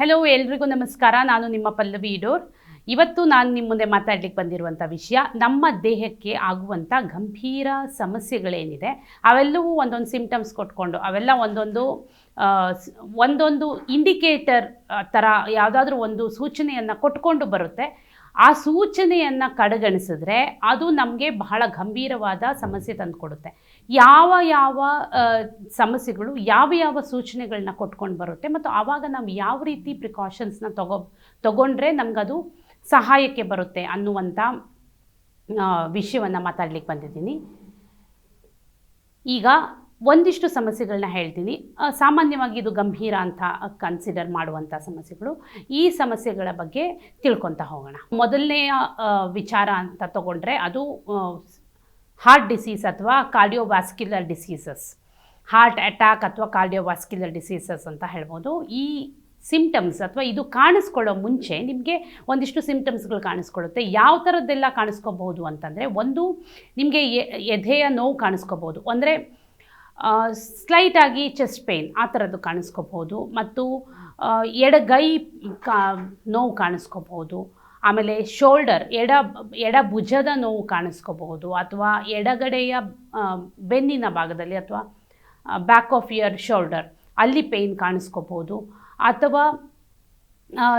Hello ಎಲ್ರಿಗೂ ನಮಸ್ಕಾರ. ನಾನು ನಿಮ್ಮ ಪಲ್ಲವಿ ಇಡೋರ್ ಇವತ್ತು ನಾನು ನಿಮ್ಮ ಮುಂದೆ ಮಾತಾಡ್ಲಿಕ್ಕೆ ಬಂದಿರುವಂಥ ವಿಷಯ, ನಮ್ಮ ದೇಹಕ್ಕೆ ಆಗುವಂಥ ಗಂಭೀರ ಸಮಸ್ಯೆಗಳೇನಿದೆ? ಅವೆಲ್ಲವೂ ಒಂದೊಂದು ಸಿಂಪ್ಟಮ್ಸ್ ಕೊಟ್ಕೊಂಡು, ಅವೆಲ್ಲ ಒಂದೊಂದು ಒಂದೊಂದು ಇಂಡಿಕೇಟರ್ ಥರ ಯಾವುದಾದ್ರೂ ಒಂದು ಸೂಚನೆಯನ್ನು ಕೊಟ್ಕೊಂಡು ಬರುತ್ತೆ. ಆ ಸೂಚನೆಯನ್ನು ಕಡೆಗಣಿಸಿದ್ರೆ ಅದು ನಮಗೆ ಬಹಳ ಗಂಭೀರವಾದ ಸಮಸ್ಯೆ ತಂದುಕೊಡುತ್ತೆ. ಯಾವ ಯಾವ ಸಮಸ್ಯೆಗಳು ಯಾವ ಯಾವ ಸೂಚನೆಗಳನ್ನ ಕೊಟ್ಕೊಂಡು ಬರುತ್ತೆ ಮತ್ತು ಆವಾಗ ನಾವು ಯಾವ ರೀತಿ ಪ್ರಿಕಾಷನ್ಸ್ನ ತಗೋ, ತಗೊಂಡ್ರೆ ನಮಗದು ಸಹಾಯಕ್ಕೆ ಬರುತ್ತೆ ಅನ್ನುವಂಥ ವಿಷಯವನ್ನು ಮಾತಾಡ್ಲಿಕ್ಕೆ ಬಂದಿದ್ದೀನಿ. ಈಗ ಒಂದಿಷ್ಟು ಸಮಸ್ಯೆಗಳನ್ನ ಹೇಳ್ತೀನಿ. ಸಾಮಾನ್ಯವಾಗಿ ಇದು ಗಂಭೀರ ಅಂತ ಕನ್ಸಿಡರ್ ಮಾಡುವಂಥ ಸಮಸ್ಯೆಗಳು. ಈ ಸಮಸ್ಯೆಗಳ ಬಗ್ಗೆ ತಿಳ್ಕೊತಾ ಹೋಗೋಣ. ಮೊದಲನೆಯ ವಿಚಾರ ಅಂತ ತಗೊಂಡ್ರೆ ಅದು ಹಾರ್ಟ್ ಡಿಸೀಸ್ ಅಥವಾ ಕಾರ್ಡಿಯೋವ್ಯಾಸ್ಕ್ಯುಲರ್ ಡಿಸೀಸಸ್ ಹಾರ್ಟ್ ಅಟ್ಯಾಕ್ ಅಥವಾ ಕಾರ್ಡಿಯೋವ್ಯಾಸ್ಕ್ಯುಲರ್ ಡಿಸೀಸಸ್ ಅಂತ ಹೇಳ್ಬೋದು. ಈ ಸಿಂಪ್ಟಮ್ಸ್ ಅಥವಾ ಇದು ಕಾಣಿಸ್ಕೊಳ್ಳೋ ಮುಂಚೆ ನಿಮಗೆ ಒಂದಿಷ್ಟು ಸಿಂಪ್ಟಮ್ಸ್ಗಳು ಕಾಣಿಸ್ಕೊಳ್ಳುತ್ತೆ. ಯಾವ ಥರದ್ದೆಲ್ಲ ಕಾಣಿಸ್ಕೋಬಹುದು ಅಂತಂದರೆ, ಒಂದು ನಿಮಗೆ ಎದೆಯ ನೋವು ಕಾಣಿಸ್ಕೋಬೋದು ಅಂದರೆ ಸ್ಲೈಟಾಗಿ ಚೆಸ್ಟ್ ಪೇಯ್ನ್ ಆ ಥರದ್ದು ಕಾಣಿಸ್ಕೋಬೋದು ಮತ್ತು ಎಡಗೈ ಕಾ, ನೋವು ಕಾಣಿಸ್ಕೋಬೋದು. ಆಮೇಲೆ ಶೋಲ್ಡರ್, ಎಡ ಎಡ ಭುಜದ ನೋವು ಕಾಣಿಸ್ಕೋಬಹುದು ಅಥವಾ ಎಡಗಡೆಯ ಬೆನ್ನಿನ ಭಾಗದಲ್ಲಿ ಅಥವಾ ಬ್ಯಾಕ್ ಆಫ್ ಇಯರ್ ಶೋಲ್ಡರ್ ಅಲ್ಲಿ ಪೇಯ್ನ್ ಕಾಣಿಸ್ಕೋಬಹುದು ಅಥವಾ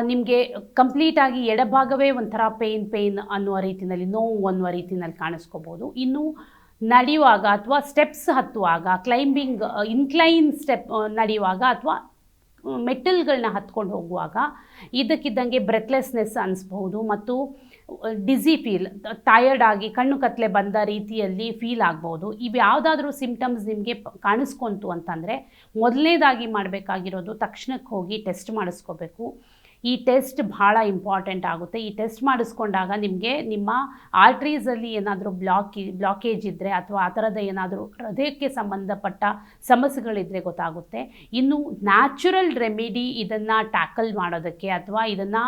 ನಿಮಗೆ ಕಂಪ್ಲೀಟಾಗಿ ಎಡಭಾಗವೇ ಒಂಥರ ಪೇಯ್ನ್ ಪೇಯ್ನ್ ಅನ್ನುವ ರೀತಿಯಲ್ಲಿ ನೋವು ಅನ್ನುವ ರೀತಿಯಲ್ಲಿ ಕಾಣಿಸ್ಕೋಬೋದು. ಇನ್ನು ನಡೆಯುವಾಗ ಅಥವಾ ಸ್ಟೆಪ್ಸ್ ಹತ್ತುವಾಗ ಕ್ಲೈಂಬಿಂಗ್ ಇನ್ಕ್ಲೈನ್ ಸ್ಟೆಪ್ ನಡೆಯುವಾಗ ಅಥವಾ ಮೆಟಲ್ಗಳನ್ನ ಹತ್ಕೊಂಡು ಹೋಗುವಾಗ ಇದಕ್ಕಿದ್ದಂಗೆ ಬ್ರೆತ್ಲೆಸ್ನೆಸ್ ಅನಿಸ್ಬಹುದು ಮತ್ತು ಡಿಸಿ ಫೀಲ್ ಟಯರ್ಡ್ ಆಗಿ ಕಣ್ಣು ಕತ್ತಲೆ ಬಂದ ರೀತಿಯಲ್ಲಿ ಫೀಲ್ ಆಗ್ಬೋದು ಇವು ಯಾವುದಾದ್ರೂ ಸಿಂಪ್ಟಮ್ಸ್ ನಿಮಗೆ ಕಾಣಿಸ್ಕೊಂತು ಅಂತಂದರೆ ಮೊದಲನೇದಾಗಿ ಮಾಡಬೇಕಾಗಿರೋದು ತಕ್ಷಣಕ್ಕೆ ಹೋಗಿ ಟೆಸ್ಟ್ ಮಾಡಿಸ್ಕೋಬೇಕು. ಈ ಟೆಸ್ಟ್ ಭಾಳ ಇಂಪಾರ್ಟೆಂಟ್ ಆಗುತ್ತೆ. ಈ ಟೆಸ್ಟ್ ಮಾಡಿಸ್ಕೊಂಡಾಗ ನಿಮಗೆ ನಿಮ್ಮ ಆರ್ಟ್ರೀಸಲ್ಲಿ ಏನಾದರೂ ಬ್ಲಾಕಿ, ಬ್ಲಾಕೇಜ್ ಇದ್ದರೆ ಅಥವಾ ಆ ಥರದ ಏನಾದರೂ ಹೃದಯಕ್ಕೆ ಸಂಬಂಧಪಟ್ಟ ಸಮಸ್ಯೆಗಳಿದ್ದರೆ ಗೊತ್ತಾಗುತ್ತೆ. ಇನ್ನು ನ್ಯಾಚುರಲ್ ರೆಮಿಡಿ ಇದನ್ನು ಟ್ಯಾಕಲ್ ಮಾಡೋದಕ್ಕೆ ಅಥವಾ ಇದನ್ನು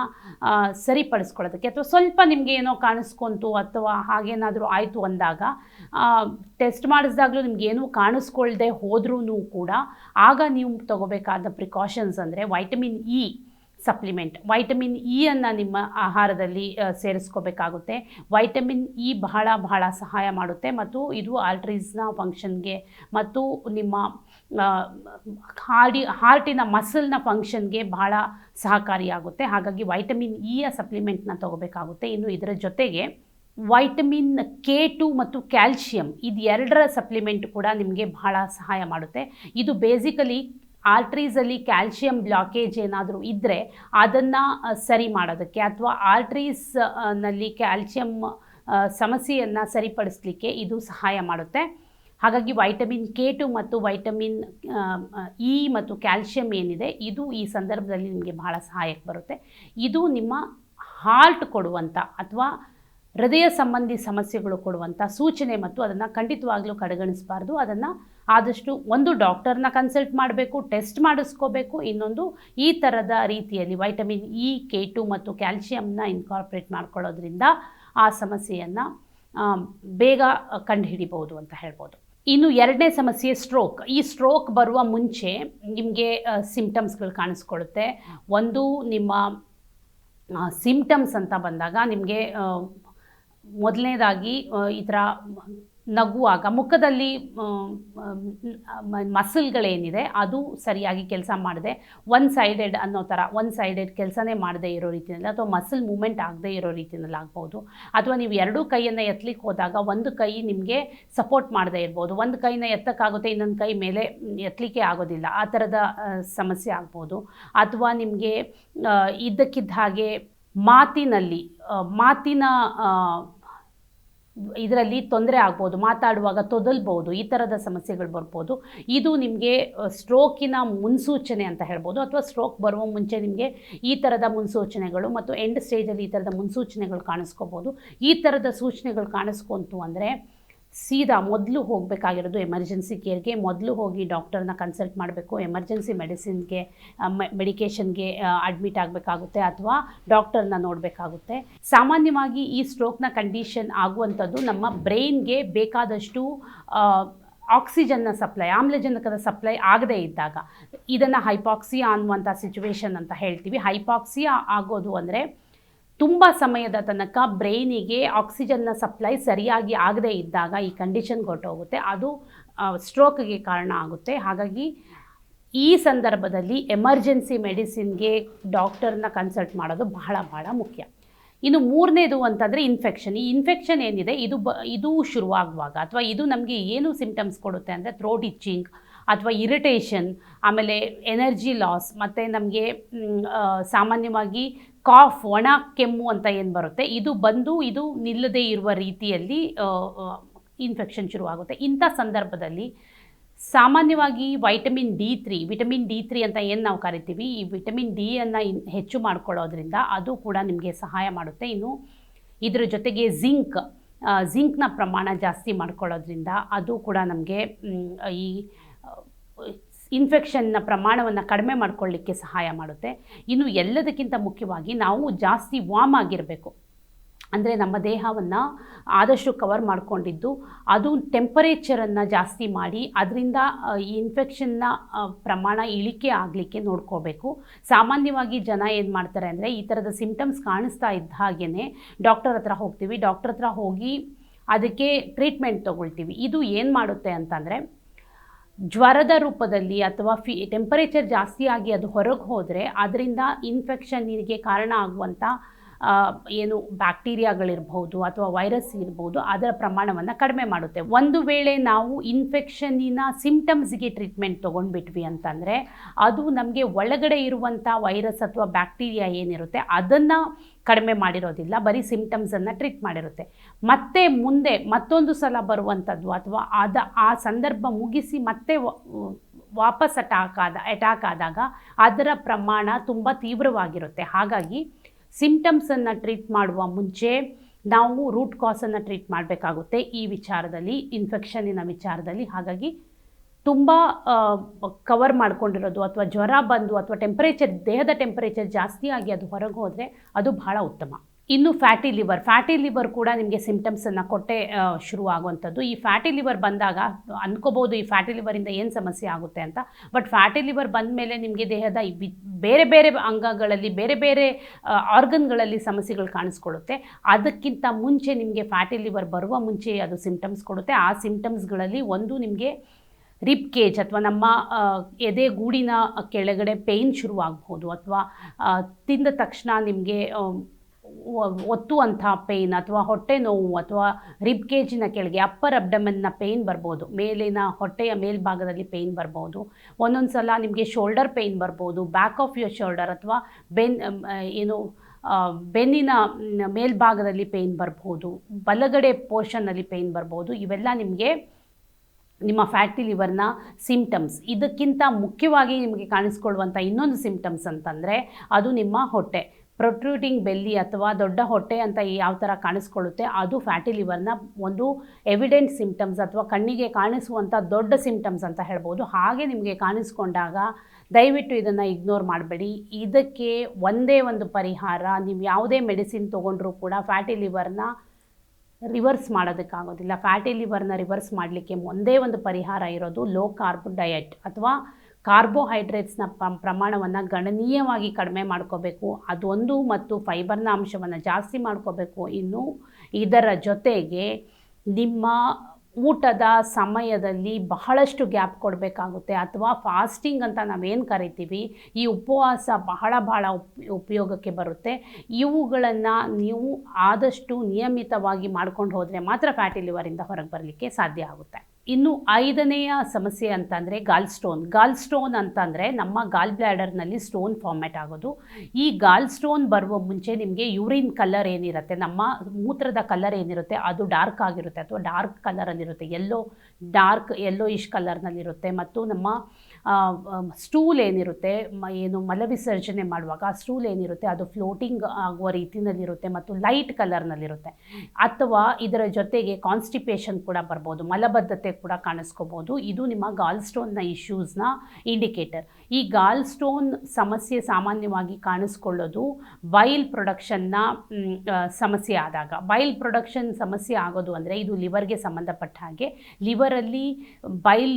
ಸರಿಪಡಿಸ್ಕೊಳ್ಳೋದಕ್ಕೆ ಅಥವಾ ಸ್ವಲ್ಪ ನಿಮಗೆ ಏನೋ ಕಾಣಿಸ್ಕೊಂತು ಅಥವಾ ಹಾಗೇನಾದರೂ ಆಯಿತು ಅಂದಾಗ ಟೆಸ್ಟ್ ಮಾಡಿಸಿದಾಗಲೂ ನಿಮ್ಗೆ ಏನೂ ಕಾಣಿಸ್ಕೊಳ್ದೆ ಹೋದ್ರೂ ಕೂಡ ಆಗ ನೀವು ತಗೋಬೇಕಾದ ಪ್ರಿಕಾಷನ್ಸ್ ಅಂದರೆ vitamin E supplement. Vitamin E ಅನ್ನು ನಿಮ್ಮ ಆಹಾರದಲ್ಲಿ ಸೇರಿಸ್ಕೋಬೇಕಾಗುತ್ತೆ. ವೈಟಮಿನ್ ಇ ಬಹಳ ಬಹಳ ಸಹಾಯ ಮಾಡುತ್ತೆ ಮತ್ತು ಇದು ಆಲ್ಟ್ರೀಸ್ನ ಫಂಕ್ಷನ್ಗೆ ಮತ್ತು ನಿಮ್ಮ ಹಾರ್ಡಿ ಹಾರ್ಟಿನ ಮಸಲ್ನ ಫಂಕ್ಷನ್ಗೆ ಬಹಳ ಸಹಕಾರಿಯಾಗುತ್ತೆ. ಹಾಗಾಗಿ ವೈಟಮಿನ್ ಇಯ ಸಪ್ಲಿಮೆಂಟ್ನ ತಗೋಬೇಕಾಗುತ್ತೆ. ಇನ್ನು ಇದರ ಜೊತೆಗೆ ವೈಟಮಿನ್ ಕೆ ಟು ಮತ್ತು ಕ್ಯಾಲ್ಶಿಯಂ ಎರಡರ ಸಪ್ಲಿಮೆಂಟ್ ಕೂಡ ನಿಮಗೆ ಬಹಳ ಸಹಾಯ ಮಾಡುತ್ತೆ. ಇದು ಬೇಸಿಕಲಿ ಆರ್ಟ್ರೀಸಲ್ಲಿ ಕ್ಯಾಲ್ಶಿಯಂ ಬ್ಲಾಕೇಜ್ ಏನಾದರೂ ಇದ್ದರೆ ಅದನ್ನು ಸರಿ ಮಾಡೋದಕ್ಕೆ ಅಥವಾ ಆರ್ಟ್ರೀಸ್ನಲ್ಲಿ ನಲ್ಲಿ ಕ್ಯಾಲ್ಶಿಯಂ ಸಮಸ್ಯೆಯನ್ನು ಸರಿಪಡಿಸಲಿಕ್ಕೆ ಇದು ಸಹಾಯ ಮಾಡುತ್ತೆ. ಹಾಗಾಗಿ ವೈಟಮಿನ್ ಕೆ ಟು ಮತ್ತು ವೈಟಮಿನ್ ಇ ಮತ್ತು ಕ್ಯಾಲ್ಶಿಯಂ ಏನಿದೆ, ಇದು ಈ ಸಂದರ್ಭದಲ್ಲಿ ನಿಮಗೆ ಬಹಳ ಸಹಾಯಕ್ಕೆ ಬರುತ್ತೆ. ಇದು ನಿಮ್ಮ ಹಾರ್ಟ್ ಕೊಡುವಂಥ ಅಥವಾ ಹೃದಯ ಸಂಬಂಧಿ ಸಮಸ್ಯೆಗಳು ಕೊಡುವಂಥ ಸೂಚನೆ ಮತ್ತು ಅದನ್ನು ಖಂಡಿತವಾಗಲೂ ಕಡೆಗಣಿಸಬಾರ್ದು. ಅದನ್ನು ಆದಷ್ಟು ಒಂದು ಡಾಕ್ಟರ್ನ ಕನ್ಸಲ್ಟ್ ಮಾಡಬೇಕು, ಟೆಸ್ಟ್ ಮಾಡಿಸ್ಕೋಬೇಕು, ಇನ್ನೊಂದು ಈ ಥರದ ರೀತಿಯಲ್ಲಿ ವೈಟಮಿನ್ ಇ, ಕೆ ಟು ಮತ್ತು ಕ್ಯಾಲ್ಶಿಯಂನ ಇನ್ಕಾರ್ಪೊರೇಟ್ ಮಾಡ್ಕೊಳ್ಳೋದ್ರಿಂದ ಆ ಸಮಸ್ಯೆಯನ್ನು ಬೇಗ ಕಂಡುಹಿಡಿಬೋದು ಅಂತ ಹೇಳ್ಬೋದು. ಇನ್ನು ಎರಡನೇ ಸಮಸ್ಯೆ ಸ್ಟ್ರೋಕ್ ಈ ಸ್ಟ್ರೋಕ್ ಬರುವ ಮುಂಚೆ ನಿಮಗೆ ಸಿಂಪ್ಟಮ್ಸ್ಗಳು ಕಾಣಿಸ್ಕೊಳುತ್ತೆ ಒಂದು ನಿಮ್ಮ ಸಿಂಪ್ಟಮ್ಸ್ ಅಂತ ಬಂದಾಗ ನಿಮಗೆ ಮೊದಲನೇದಾಗಿ ಈ ಥರ ನಗುವಾಗ, ಮುಖದಲ್ಲಿ ಮಸಲ್ಗಳೇನಿದೆ, ಅದು ಸರಿಯಾಗಿ ಕೆಲಸ ಮಾಡದೆ. ಒನ್ ಸೈಡೆಡ್ ಅನ್ನೋ ಥರ ಒನ್ ಸೈಡೆಡ್ ಕೆಲಸನೇ ಮಾಡದೇ ಇರೋ ರೀತಿಯಲ್ಲಿ ಅಥವಾ ಮಸಲ್ ಮೂಮೆಂಟ್ ಆಗದೇ ಇರೋ ರೀತಿಯಲ್ಲಿ ಆಗ್ಬೋದು. ಅಥವಾ ನೀವು ಎರಡೂ ಕೈಯನ್ನು ಎತ್ತಲಿಕ್ಕೆ ಹೋದಾಗ, ಒಂದು ಕೈ ನಿಮಗೆ ಸಪೋರ್ಟ್ ಮಾಡದೇ ಇರ್ಬೋದು. ಒಂದು ಕೈನ ಎತ್ತಕ್ಕಾಗುತ್ತೆ, ಇನ್ನೊಂದು ಕೈ ಮೇಲೆ ಎತ್ತಲಿಕ್ಕೆ ಆಗೋದಿಲ್ಲ. ಆ ಥರದ ಸಮಸ್ಯೆ ಆಗ್ಬೋದು. ಅಥವಾ ನಿಮಗೆ ಇದ್ದಕ್ಕಿದ್ದ ಹಾಗೆ ಮಾತಿನಲ್ಲಿ ಮಾತಿನ ಇದರಲ್ಲಿ ತೊಂದರೆ ಆಗ್ಬೋದು, ಮಾತಾಡುವಾಗ ತೊದಲ್ಬೋದು, ಈ ಥರದ ಸಮಸ್ಯೆಗಳು ಬರ್ಬೋದು. ಇದು ನಿಮಗೆ ಸ್ಟ್ರೋಕಿನ ಮುನ್ಸೂಚನೆ ಅಂತ ಹೇಳ್ಬೋದು ಅಥವಾ ಸ್ಟ್ರೋಕ್ ಬರುವ ಮುಂಚೆ ನಿಮಗೆ ಈ ಥರದ ಮುನ್ಸೂಚನೆಗಳು ಮತ್ತು ಎಂಡ್ ಸ್ಟೇಜಲ್ಲಿ ಈ ಥರದ ಮುನ್ಸೂಚನೆಗಳು ಕಾಣಿಸ್ಕೋಬೋದು. ಈ ಥರದ ಸೂಚನೆಗಳು ಕಾಣಿಸ್ಕೊಂತು ಅಂದರೆ ಸೀದಾ ಮೊದಲು ಹೋಗಬೇಕಾಗಿರೋದು ಎಮರ್ಜೆನ್ಸಿ ಕೇರ್ಗೆ ಮೊದಲು ಹೋಗಿ ಡಾಕ್ಟರ್ನ ಕನ್ಸಲ್ಟ್ ಮಾಡಬೇಕು. ಎಮರ್ಜೆನ್ಸಿ ಮೆಡಿಸಿನ್ಗೆ ಮೆಡಿಕೇಷನ್ಗೆ ಅಡ್ಮಿಟ್ ಆಗಬೇಕಾಗುತ್ತೆ ಅಥವಾ ಡಾಕ್ಟರ್ನ ನೋಡಬೇಕಾಗುತ್ತೆ. ಸಾಮಾನ್ಯವಾಗಿ ಈ ಸ್ಟ್ರೋಕ್ನ ಕಂಡೀಷನ್ ಆಗುವಂಥದ್ದು ನಮ್ಮ ಬ್ರೈನ್ಗೆ ಬೇಕಾದಷ್ಟು ಆಕ್ಸಿಜನ್ನ ಸಪ್ಲೈ ಆಮ್ಲಜನಕದ ಸಪ್ಲೈ ಆಗದೇ ಇದ್ದಾಗ. ಇದನ್ನು ಹೈಪಾಕ್ಸಿಯಾ ಅನ್ನುವಂಥ ಸಿಚುವೇಶನ್ ಅಂತ ಹೇಳ್ತೀವಿ. ಹೈಪಾಕ್ಸಿಯಾ ಆಗೋದು ಅಂದರೆ ತುಂಬ ಸಮಯದ ತನಕ ಬ್ರೈನಿಗೆ ಆಕ್ಸಿಜನ್ನ ಸಪ್ಲೈ ಸರಿಯಾಗಿ ಆಗದೇ ಇದ್ದಾಗ ಈ ಕಂಡೀಷನ್ ಹೊರಟೋಗುತ್ತೆ ಅದು ಸ್ಟ್ರೋಕ್ಗೆ ಕಾರಣ ಆಗುತ್ತೆ. ಹಾಗಾಗಿ ಈ ಸಂದರ್ಭದಲ್ಲಿ ಎಮರ್ಜೆನ್ಸಿ ಮೆಡಿಸಿನ್ಗೆ ಡಾಕ್ಟರ್ನ ಕನ್ಸಲ್ಟ್ ಮಾಡೋದು ಬಹಳ ಬಹಳ ಮುಖ್ಯ. ಇನ್ನು ಮೂರನೇದು ಅಂತಂದರೆ ಇನ್ಫೆಕ್ಷನ್. ಈ ಇನ್ಫೆಕ್ಷನ್ ಏನಿದೆ? ಇದು ಬ, ಇದು ಶುರುವಾಗುವಾಗ ಅಥವಾ ಇದು ನಮಗೆ ಏನು ಸಿಂಪ್ಟಮ್ಸ್ ಕೊಡುತ್ತೆ ಅಂದರೆ ಥ್ರೋಟ್ ಇಚ್ಚಿಂಗ್ ಅಥವಾ ಇರಿಟೇಷನ್ ಆಮೇಲೆ ಎನರ್ಜಿ ಲಾಸ್ ಮತ್ತು ನಮಗೆ ಸಾಮಾನ್ಯವಾಗಿ ಕಾಫ್ ಒಣ, ಕೆಮ್ಮು ಅಂತ ಏನು ಬರುತ್ತೆ? ಇದು ಬಂದು ಇದು ನಿಲ್ಲದೇ ಇರುವ ರೀತಿಯಲ್ಲಿ ಇನ್ಫೆಕ್ಷನ್ ಶುರುವಾಗುತ್ತೆ. ಇಂಥ ಸಂದರ್ಭದಲ್ಲಿ ಸಾಮಾನ್ಯವಾಗಿ vitamin D three vitamin D three ಅಂತ ಏನು ನಾವು ಕರಿತೀವಿ? ಈ ವಿಟಮಿನ್ ಡಿಯನ್ನು ಇನ್, ಹೆಚ್ಚು ಮಾಡ್ಕೊಳ್ಳೋದ್ರಿಂದ ಅದು ಕೂಡ ನಿಮಗೆ ಸಹಾಯ ಮಾಡುತ್ತೆ. ಇನ್ನು ಇದರ ಜೊತೆಗೆ ಝಿಂಕ್ ಝಿಂಕ್ನ ಪ್ರಮಾಣ ಜಾಸ್ತಿ ಮಾಡ್ಕೊಳ್ಳೋದ್ರಿಂದ ಅದು ಕೂಡ ನಮಗೆ ಈ ಇನ್ಫೆಕ್ಷನ್ನ ಪ್ರಮಾಣವನ್ನು ಕಡಿಮೆ ಮಾಡಿಕೊಳ್ಳಿಕ್ಕೆ ಸಹಾಯ ಮಾಡುತ್ತೆ. ಇನ್ನು ಎಲ್ಲದಕ್ಕಿಂತ ಮುಖ್ಯವಾಗಿ ನಾವು ಜಾಸ್ತಿ ವಾಮ್ ಆಗಿರಬೇಕು. ಅಂದರೆ ನಮ್ಮ ದೇಹವನ್ನು ಆದಷ್ಟು ಕವರ್ ಮಾಡಿಕೊಂಡಿದ್ದು, ಅದು ಟೆಂಪರೇಚರನ್ನು ಜಾಸ್ತಿ ಮಾಡಿ, ಅದರಿಂದ ಈ ಇನ್ಫೆಕ್ಷನ್ನ ಪ್ರಮಾಣ ಇಳಿಕೆ ಆಗಲಿಕ್ಕೆ ನೋಡ್ಕೋಬೇಕು. ಸಾಮಾನ್ಯವಾಗಿ ಜನ ಏನು ಮಾಡ್ತಾರೆ ಅಂದರೆ, ಈ ಥರದ ಸಿಂಪ್ಟಮ್ಸ್ ಕಾಣಿಸ್ತಾ ಇದ್ದ ಹಾಗೆಯೇ ಡಾಕ್ಟರ್ ಹತ್ರ ಹೋಗ್ತೀವಿ. ಡಾಕ್ಟರ್ ಹತ್ರ ಹೋಗಿ ಅದಕ್ಕೆ ಟ್ರೀಟ್ಮೆಂಟ್ ತೊಗೊಳ್ತೀವಿ. ಇದು ಏನು ಮಾಡುತ್ತೆ ಅಂತಂದರೆ ಜ್ವರದ ರೂಪದಲ್ಲಿ ಅಥವಾ ಫಿ ಟೆಂಪರೇಚರ್ ಜಾಸ್ತಿ ಆಗಿ ಅದು ಹೊರಗೆ ಹೋದರೆ ಅದರಿಂದ ಇನ್ಫೆಕ್ಷನ್ನಿಗೆ ಕಾರಣ ಆಗುವಂಥ ಏನು ಬ್ಯಾಕ್ಟೀರಿಯಾಗಳಿರ್ಬೋದು ಅಥವಾ ವೈರಸ್ ಇರ್ಬೋದು, ಅದರ ಪ್ರಮಾಣವನ್ನು ಕಡಿಮೆ ಮಾಡುತ್ತೆ. ಒಂದು ವೇಳೆ ನಾವು ಇನ್ಫೆಕ್ಷನ್ನಿನ ಸಿಂಪ್ಟಮ್ಸ್ಗೆ ಟ್ರೀಟ್ಮೆಂಟ್ ತೊಗೊಂಡ್ಬಿಟ್ವಿ ಅಂತಂದರೆ, ಅದು ನಮಗೆ ಒಳಗಡೆ ಇರುವಂಥ ವೈರಸ್ ಅಥವಾ ಬ್ಯಾಕ್ಟೀರಿಯಾ ಏನಿರುತ್ತೆ, ಅದನ್ನು ಕಡಿಮೆ ಮಾಡಿರೋದಿಲ್ಲ, ಬರೀ ಸಿಂಪ್ಟಮ್ಸನ್ನು ಟ್ರೀಟ್ ಮಾಡಿರುತ್ತೆ. ಮತ್ತೆ ಮುಂದೆ ಮತ್ತೊಂದು ಸಲ ಬರುವಂಥದ್ದು ಅಥವಾ ಅದ, ಆ ಸಂದರ್ಭ ಮುಗಿಸಿ ಮತ್ತೆ ವಾಪಸ್ ಅಟ್ಯಾಕ್ ಆದ ಅಟ್ಯಾಕ್ ಆದಾಗ ಅದರ ಪ್ರಮಾಣ ತುಂಬ ತೀವ್ರವಾಗಿರುತ್ತೆ. ಹಾಗಾಗಿ ಸಿಮ್ಟಮ್ಸನ್ನು ಟ್ರೀಟ್ ಮಾಡುವ ಮುಂಚೆ ನಾವು ರೂಟ್ ಕಾಸನ್ನು ಟ್ರೀಟ್ ಮಾಡಬೇಕಾಗುತ್ತೆ ಈ ವಿಚಾರದಲ್ಲಿ ಇನ್ಫೆಕ್ಷನ್ನಿನ ವಿಚಾರದಲ್ಲಿ. ಹಾಗಾಗಿ ತುಂಬ ಕವರ್ ಮಾಡ್ಕೊಂಡಿರೋದು ಅಥವಾ ಜ್ವರ ಬಂದು ಅಥವಾ ಟೆಂಪರೇಚರ್ ದೇಹದ ಟೆಂಪರೇಚರ್ ಜಾಸ್ತಿ ಆಗಿ ಅದು ಹೊರಗೆ ಹೋದರೆ ಅದು ಬಹಳ ಉತ್ತಮ. ಇನ್ನು ಫ್ಯಾಟಿ ಲಿವರ್ ಫ್ಯಾಟಿ ಲಿವರ್ ಕೂಡ ನಿಮಗೆ ಸಿಮ್ಟಮ್ಸನ್ನು ಕೊಟ್ಟೆ ಶುರು ಆಗುವಂಥದ್ದು ಈ ಫ್ಯಾಟಿ ಲಿವರ್ ಬಂದಾಗ ಅನ್ಕೋಬೋದು ಈ ಫ್ಯಾಟಿ ಲಿವರಿಂದ ಏನು ಸಮಸ್ಯೆ ಆಗುತ್ತೆ ಅಂತ. ಬಟ್ ಫ್ಯಾಟಿ ಲಿವರ್ ಬಂದ ಮೇಲೆ ನಿಮಗೆ ದೇಹದ ಬೇರೆ ಬೇರೆ ಅಂಗಗಳಲ್ಲಿ, ಬೇರೆ ಬೇರೆ ಆರ್ಗನ್ಗಳಲ್ಲಿ ಸಮಸ್ಯೆಗಳು ಕಾಣಿಸ್ಕೊಳ್ಳುತ್ತೆ. ಅದಕ್ಕಿಂತ ಮುಂಚೆ ನಿಮಗೆ ಫ್ಯಾಟಿ ಲಿವರ್ ಬರುವ ಮುಂಚೆ ಅದು ಸಿಂಪ್ಟಮ್ಸ್ ಕೊಡುತ್ತೆ. ಆ ಸಿಂಪ್ಟಮ್ಸ್ಗಳಲ್ಲಿ ಒಂದು ನಿಮಗೆ ರಿಪ್ ಕೇಜ್ ಅಥವಾ ನಮ್ಮ ಎದೆ ಗೂಡಿನ ಕೆಳಗಡೆ ಪೇಯ್ನ್ ಶುರುವಾಗ್ಬೋದು ಅಥವಾ ತಿಂದ ತಕ್ಷಣ ನಿಮಗೆ ಒತ್ತುವಂಥ ಪೇಯ್ನ್ ಅಥವಾ ಹೊಟ್ಟೆ ನೋವು ಅಥವಾ ರಿಬ್ ಕೇಜಿನ ಕೆಳಗೆ ಅಪ್ಪರ್ ಅಬ್ಡಮನ್ನ ಪೇಯ್ನ್ ಬರ್ಬೋದು. ಮೇಲಿನ ಹೊಟ್ಟೆಯ ಮೇಲ್ಭಾಗದಲ್ಲಿ ಪೇಯ್ನ್ ಬರ್ಬೋದು. ಒಂದೊಂದು ಸಲ ನಿಮಗೆ ಶೋಲ್ಡರ್ ಪೇಯ್ನ್ ಬರ್ಬೋದು. ಬ್ಯಾಕ್ ಆಫ್ ಯುವರ್ ಶೋಲ್ಡರ್ ಅಥವಾ ಬೆನ್ ಏನು ಬೆನ್ನಿನ ಮೇಲ್ಭಾಗದಲ್ಲಿ ಪೇಯ್ನ್ ಬರ್ಬೋದು. ಬಲಗಡೆ ಪೋರ್ಷನ್ನಲ್ಲಿ ಪೇಯ್ನ್ ಬರ್ಬೋದು. ಇವೆಲ್ಲ ನಿಮಗೆ ನಿಮ್ಮ ಫ್ಯಾಟಿ ಲಿವರ್ನ ಸಿಮ್ಟಮ್ಸ್ ಇದಕ್ಕಿಂತ ಮುಖ್ಯವಾಗಿ ನಿಮಗೆ ಕಾಣಿಸ್ಕೊಳ್ಳುವಂಥ ಇನ್ನೊಂದು ಸಿಂಪ್ಟಮ್ಸ್ ಅಂತಂದರೆ ಅದು ನಿಮ್ಮ ಹೊಟ್ಟೆ. ಪ್ರೊಟ್ರೂಟಿಂಗ್ ಬೆಲ್ಲಿ ಅಥವಾ ದೊಡ್ಡ ಹೊಟ್ಟೆ ಅಂತ ಯಾವ ಥರ ಕಾಣಿಸ್ಕೊಳ್ಳುತ್ತೆ, ಅದು ಫ್ಯಾಟಿ ಲಿವರ್ನ ಒಂದು ಎವಿಡೆಂಟ್ ಸಿಂಪ್ಟಮ್ಸ್ ಅಥವಾ ಕಣ್ಣಿಗೆ ಕಾಣಿಸುವಂಥ ದೊಡ್ಡ ಸಿಂಪ್ಟಮ್ಸ್ ಅಂತ ಹೇಳ್ಬೋದು. ಹಾಗೆ ನಿಮಗೆ ಕಾಣಿಸ್ಕೊಂಡಾಗ ದಯವಿಟ್ಟು ಇದನ್ನು ಇಗ್ನೋರ್ ಮಾಡಬೇಡಿ. ಇದಕ್ಕೆ ಒಂದೇ ಒಂದು ಪರಿಹಾರ, ನೀವು ಯಾವುದೇ ಮೆಡಿಸಿನ್ ತೊಗೊಂಡ್ರೂ ಕೂಡ ಫ್ಯಾಟಿ ಲಿವರ್ನ ರಿವರ್ಸ್ ಮಾಡೋದಕ್ಕಾಗೋದಿಲ್ಲ. ಫ್ಯಾಟಿ ಲಿವರ್ನ ರಿವರ್ಸ್ ಮಾಡಲಿಕ್ಕೆ ಒಂದೇ ಒಂದು ಪರಿಹಾರ ಇರೋದು ಲೋ ಕಾರ್ಬ್ ಡಯಟ್ ಅಥವಾ ಕಾರ್ಬೋಹೈಡ್ರೇಟ್ಸ್ನ ಪ್ರಮಾಣವನ್ನು ಗಣನೀಯವಾಗಿ ಕಡಿಮೆ ಮಾಡ್ಕೋಬೇಕು. ಅದೊಂದು ಮತ್ತು ಫೈಬರ್ನ ಅಂಶವನ್ನು ಜಾಸ್ತಿ ಮಾಡ್ಕೋಬೇಕು. ಇನ್ನು ಇದರ ಜೊತೆಗೆ ನಿಮ್ಮ ಊಟದ ಸಮಯದಲ್ಲಿ ಬಹಳಷ್ಟು ಗ್ಯಾಪ್ ಕೊಡಬೇಕಾಗುತ್ತೆ. ಅಥವಾ ಫಾಸ್ಟಿಂಗ್ ಅಂತ ನಾವೇನು ಕರಿತೀವಿ, ಈ ಉಪವಾಸ ಬಹಳ ಬಹಳ ಉಪ್, ಉಪಯೋಗಕ್ಕೆ ಬರುತ್ತೆ. ಇವುಗಳನ್ನು ನೀವು ಆದಷ್ಟು ನಿಯಮಿತವಾಗಿ ಮಾಡ್ಕೊಂಡು ಹೋದರೆ ಮಾತ್ರ ಫ್ಯಾಟಿ ಲಿವರಿಂದ ಹೊರಗೆ ಬರಲಿಕ್ಕೆ ಸಾಧ್ಯ ಆಗುತ್ತೆ. ಇನ್ನು ಐದನೆಯ ಸಮಸ್ಯೆ ಅಂತಂದರೆ ಗಾಲ್ ಸ್ಟೋನ್ ಗಾಲ್ ಸ್ಟೋನ್ ಅಂತಂದರೆ ನಮ್ಮ ಗಾಲ್ ಬ್ಲ್ಯಾಡರ್ನಲ್ಲಿ ಸ್ಟೋನ್ ಫಾರ್ಮೆಟ್ ಆಗೋದು. ಈ ಗಾಲ್ ಸ್ಟೋನ್ ಬರುವ ಮುಂಚೆ ನಿಮಗೆ ಯೂರಿನ್ ಕಲರ್ ಏನಿರುತ್ತೆ, ನಮ್ಮ ಮೂತ್ರದ ಕಲರ್ ಏನಿರುತ್ತೆ, ಅದು ಡಾರ್ಕ್ ಆಗಿರುತ್ತೆ ಅಥವಾ ಡಾರ್ಕ್ ಕಲರಲ್ಲಿರುತ್ತೆ ಎಲ್ಲೋ ಡಾರ್ಕ್ ಎಲ್ಲೋ ಇಶ್ ಕಲರ್ನಲ್ಲಿರುತ್ತೆ ಮತ್ತು ನಮ್ಮ ಸ್ಟೂಲ್ ಏನಿರುತ್ತೆ ಏನು ಮಲವಿಸರ್ಜನೆ ಮಾಡುವಾಗ ಆ ಸ್ಟೂಲ್ ಏನಿರುತ್ತೆ, ಅದು ಫ್ಲೋಟಿಂಗ್ ಆಗುವ ರೀತಿಯಲ್ಲಿರುತ್ತೆ ಮತ್ತು ಲೈಟ್ ಕಲರ್ನಲ್ಲಿರುತ್ತೆ. ಅಥವಾ ಇದರ ಜೊತೆಗೆ ಕಾನ್ಸ್ಟಿಪೇಷನ್ ಕೂಡ ಬರ್ಬೋದು, ಮಲಬದ್ಧತೆ ಕೂಡ ಕಾಣಿಸ್ಕೋಬೋದು. ಇದು ನಿಮ್ಮ ಗಾಲ್ ಸ್ಟೋನ್ನ ಇಶ್ಯೂಸ್ನ ಇಂಡಿಕೇಟರ್ ಈ ಗಾಲ್ ಸ್ಟೋನ್ ಸಮಸ್ಯೆ ಸಾಮಾನ್ಯವಾಗಿ ಕಾಣಿಸ್ಕೊಳ್ಳೋದು ಬೈಲ್ ಪ್ರೊಡಕ್ಷನ್ನ ಸಮಸ್ಯೆ ಆದಾಗ. ಬೈಲ್ ಪ್ರೊಡಕ್ಷನ್ ಸಮಸ್ಯೆ ಆಗೋದು ಅಂದರೆ ಇದು ಲಿವರ್ಗೆ ಸಂಬಂಧಪಟ್ಟ ಹಾಗೆ ಲಿವರಲ್ಲಿ ಬೈಲ್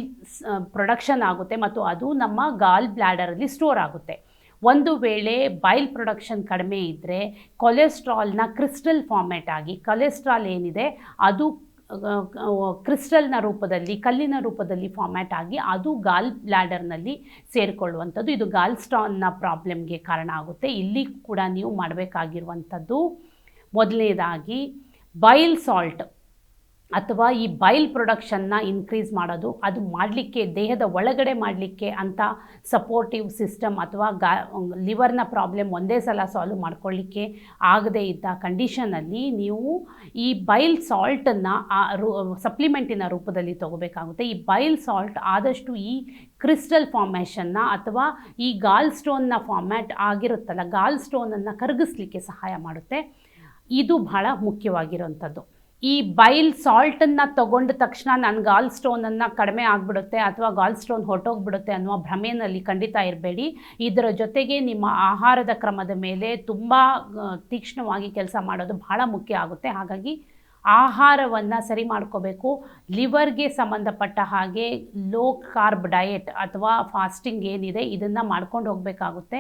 ಪ್ರೊಡಕ್ಷನ್ ಆಗುತ್ತೆ ಮತ್ತು ಅದು ನಮ್ಮ ಗಾಲ್ ಬ್ಲ್ಯಾಡರಲ್ಲಿ ಸ್ಟೋರ್ ಆಗುತ್ತೆ. ಒಂದು ವೇಳೆ ಬೈಲ್ ಪ್ರೊಡಕ್ಷನ್ ಕಡಿಮೆ ಇದ್ದರೆ ಕೊಲೆಸ್ಟ್ರಾಲ್ನ ಕ್ರಿಸ್ಟಲ್ ಫಾರ್ಮೆಟ್ ಆಗಿ ಕೊಲೆಸ್ಟ್ರಾಲ್ ಏನಿದೆ ಅದು ಕ್ರಿಸ್ಟಲ್ನ ರೂಪದಲ್ಲಿ, ಕಲ್ಲಿನ ರೂಪದಲ್ಲಿ ಫಾರ್ಮ್ಯಾಟ್ ಆಗಿ ಅದು ಗಾಲ್ ಬ್ಲ್ಯಾಡರ್ನಲ್ಲಿ ಸೇರಿಕೊಳ್ಳುವಂಥದ್ದು, ಇದು ಗಾಲ್ ಸ್ಟಾನ್ನ ಪ್ರಾಬ್ಲಮ್ಗೆ ಕಾರಣ ಆಗುತ್ತೆ. ಇಲ್ಲಿ ಕೂಡ ನೀವು ಮಾಡಬೇಕಾಗಿರುವಂಥದ್ದು ಮೊದಲನೇದಾಗಿ ಬೈಲ್ ಸಾಲ್ಟ್ ಅಥವಾ ಈ ಬೈಲ್ ಪ್ರೊಡಕ್ಷನ್ನ ಇನ್ಕ್ರೀಸ್ ಮಾಡೋದು, ಅದು ಮಾಡಲಿಕ್ಕೆ, ದೇಹದ ಒಳಗಡೆ ಮಾಡಲಿಕ್ಕೆ ಅಂತ ಸಪೋರ್ಟಿವ್ ಸಿಸ್ಟಮ್ ಅಥವಾ ಗಾ ಲಿವರ್ನ ಪ್ರಾಬ್ಲಮ್ ಒಂದೇ ಸಲ ಸಾಲ್ವ್ ಮಾಡ್ಕೊಳ್ಳಿಕ್ಕೆ ಆಗದೇ ಇದ್ದ ಕಂಡೀಷನಲ್ಲಿ ನೀವು ಈ ಬೈಲ್ ಸಾಲ್ಟನ್ನು ಆ ರೂ ಸಪ್ಲಿಮೆಂಟಿನ ರೂಪದಲ್ಲಿ ತಗೋಬೇಕಾಗುತ್ತೆ. ಈ ಬೈಲ್ ಸಾಲ್ಟ್ ಆದಷ್ಟು ಈ ಕ್ರಿಸ್ಟಲ್ ಫಾರ್ಮೇಷನ್ನ ಅಥವಾ ಈ ಗಾಲ್ ಸ್ಟೋನ್ನ ಫಾರ್ಮ್ಯಾಟ್ ಆಗಿರುತ್ತಲ್ಲ ಗಾಲ್ ಸ್ಟೋನನ್ನು ಕರಗಿಸ್ಲಿಕ್ಕೆ ಸಹಾಯ ಮಾಡುತ್ತೆ. ಇದು ಬಹಳ ಮುಖ್ಯವಾಗಿರುವಂಥದ್ದು. ಈ ಬೈಲ್ ಸಾಲ್ಟನ್ನು ತಗೊಂಡ ತಕ್ಷಣ ನನ್ನ ಗಾಲ್ ಸ್ಟೋನನ್ನು ಕಡಿಮೆ ಆಗಿಬಿಡುತ್ತೆ ಅಥವಾ ಗಾಲ್ ಸ್ಟೋನ್ ಹೊರಟೋಗ್ಬಿಡುತ್ತೆ ಅನ್ನುವ ಭ್ರಮೆಯಲ್ಲಿ ಖಂಡಿತ ಇರಬೇಡಿ. ಇದರ ಜೊತೆಗೆ ನಿಮ್ಮ ಆಹಾರದ ಕ್ರಮದ ಮೇಲೆ ತುಂಬ ತೀಕ್ಷ್ಣವಾಗಿ ಕೆಲಸ ಮಾಡೋದು ಬಹಳ ಮುಖ್ಯ ಆಗುತ್ತೆ. ಹಾಗಾಗಿ ಆಹಾರವನ್ನು ಸರಿ ಮಾಡ್ಕೋಬೇಕು. ಲಿವರ್ಗೆ ಸಂಬಂಧಪಟ್ಟ ಹಾಗೆ ಲೋ ಕಾರ್ಬ್ ಡಯೆಟ್ ಅಥವಾ ಫಾಸ್ಟಿಂಗ್ ಏನಿದೆ ಇದನ್ನು ಮಾಡ್ಕೊಂಡು ಹೋಗಬೇಕಾಗುತ್ತೆ.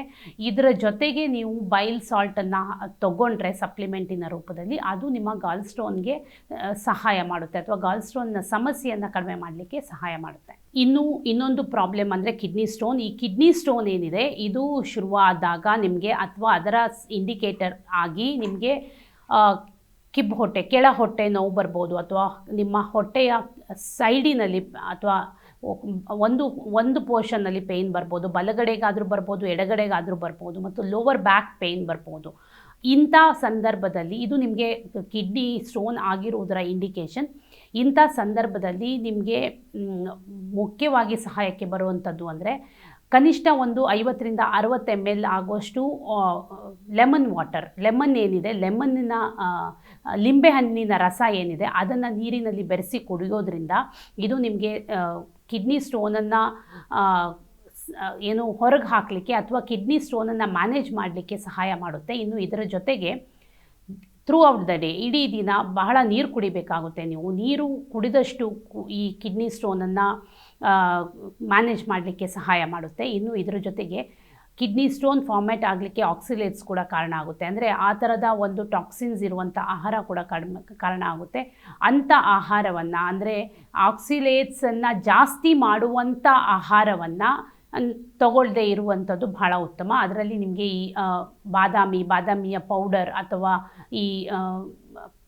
ಇದರ ಜೊತೆಗೆ ನೀವು ಬೈಲ್ ಸಾಲ್ಟನ್ನು ತಗೊಂಡ್ರೆ ಸಪ್ಲಿಮೆಂಟಿನ ರೂಪದಲ್ಲಿ ಅದು ನಿಮ್ಮ ಗಾಲ್ ಸ್ಟೋನ್ಗೆ ಸಹಾಯ ಮಾಡುತ್ತೆ ಅಥವಾ ಗಾಲ್ ಸ್ಟೋನ್ನ ಸಮಸ್ಯೆಯನ್ನು ಕಡಿಮೆ ಮಾಡಲಿಕ್ಕೆ ಸಹಾಯ ಮಾಡುತ್ತೆ. ಇನ್ನು ಇನ್ನೊಂದು ಪ್ರಾಬ್ಲಮ್ ಅಂದರೆ ಕಿಡ್ನಿ ಸ್ಟೋನ್. ಈ ಕಿಡ್ನಿ ಸ್ಟೋನ್ ಏನಿದೆ ಇದು ಶುರುವಾದಾಗ ನಿಮಗೆ ಅಥವಾ ಅದರ ಇಂಡಿಕೇಟರ್ ಆಗಿ ನಿಮಗೆ ಕಿಬ್ಬು ಹೊಟ್ಟೆ, ಕೆಳ ಹೊಟ್ಟೆ ನೋವು ಬರ್ಬೋದು ಅಥವಾ ನಿಮ್ಮ ಹೊಟ್ಟೆಯ ಸೈಡಿನಲ್ಲಿ ಅಥವಾ ಒಂದು ಒಂದು ಪೋರ್ಷನ್ನಲ್ಲಿ ಪೇಯ್ನ್ ಬರ್ಬೋದು, ಬಲಗಡೆಗಾದರೂ ಬರ್ಬೋದು, ಎಡಗಡೆಗಾದರೂ ಬರ್ಬೋದು ಮತ್ತು ಲೋವರ್ ಬ್ಯಾಕ್ ಪೇಯ್ನ್ ಬರ್ಬೋದು. ಇಂಥ ಸಂದರ್ಭದಲ್ಲಿ ಇದು ನಿಮಗೆ ಕಿಡ್ನಿ ಸ್ಟೋನ್ ಆಗಿರುವುದರ ಇಂಡಿಕೇಶನ್ ಇಂಥ ಸಂದರ್ಭದಲ್ಲಿ ನಿಮಗೆ ಮುಖ್ಯವಾಗಿ ಸಹಾಯಕ್ಕೆ ಬರುವಂಥದ್ದು ಅಂದರೆ ಕನಿಷ್ಠ ಒಂದು ಐವತ್ತರಿಂದ ಅರವತ್ತು ಎಂ ಎಲ್ ಆಗುವಷ್ಟು ಲೆಮನ್ ವಾಟರ್ ಲೆಮನ್ ಏನಿದೆ? ಲೆಮನ್ನಿನ ಲಿಂಬೆಹಣ್ಣಿನ ರಸ ಏನಿದೆ? ಅದನ್ನು ನೀರಿನಲ್ಲಿ ಬೆರೆಸಿ ಕುಡಿಯೋದ್ರಿಂದ ಇದು ನಿಮಗೆ ಕಿಡ್ನಿ ಸ್ಟೋನನ್ನು ಏನು ಹೊರಗೆ ಹಾಕಲಿಕ್ಕೆ ಅಥವಾ ಕಿಡ್ನಿ ಸ್ಟೋನನ್ನು ಮ್ಯಾನೇಜ್ ಮಾಡಲಿಕ್ಕೆ ಸಹಾಯ ಮಾಡುತ್ತೆ. ಇನ್ನು ಇದರ ಜೊತೆಗೆ ಥ್ರೂ ಔಟ್ ದ ಡೇ ಇಡೀ ದಿನ ಬಹಳ ನೀರು ಕುಡಿಬೇಕಾಗುತ್ತೆ ನೀವು. ನೀರು ಕುಡಿದಷ್ಟು ಈ ಕಿಡ್ನಿ ಸ್ಟೋನನ್ನು ಮ್ಯಾನೇಜ್ ಮಾಡಲಿಕ್ಕೆ ಸಹಾಯ ಮಾಡುತ್ತೆ. ಇನ್ನು ಇದರ ಜೊತೆಗೆ ಕಿಡ್ನಿ ಸ್ಟೋನ್ ಫಾರ್ಮೇಟ್ ಆಗಲಿಕ್ಕೆ ಆಕ್ಸಿಲೇಟ್ಸ್ ಕೂಡ ಕಾರಣ ಆಗುತ್ತೆ. ಅಂದರೆ ಆ ಥರದ ಒಂದು ಟಾಕ್ಸಿನ್ಸ್ ಇರುವಂಥ ಆಹಾರ ಕೂಡ ಕಡಿಮೆ, ಕಾರಣ ಆಗುತ್ತೆ. ಅಂಥ ಆಹಾರವನ್ನು, ಅಂದರೆ ಆಕ್ಸಿಲೇಟ್ಸನ್ನು ಜಾಸ್ತಿ ಮಾಡುವಂಥ ಆಹಾರವನ್ನು ತಗೊಳ್ಳದೆ ಇರುವಂಥದ್ದು ಬಹಳ ಉತ್ತಮ. ಅದರಲ್ಲಿ ನಿಮಗೆ ಈ ಬಾದಾಮಿ, ಬಾದಾಮಿಯ ಪೌಡರ್ ಅಥವಾ ಈ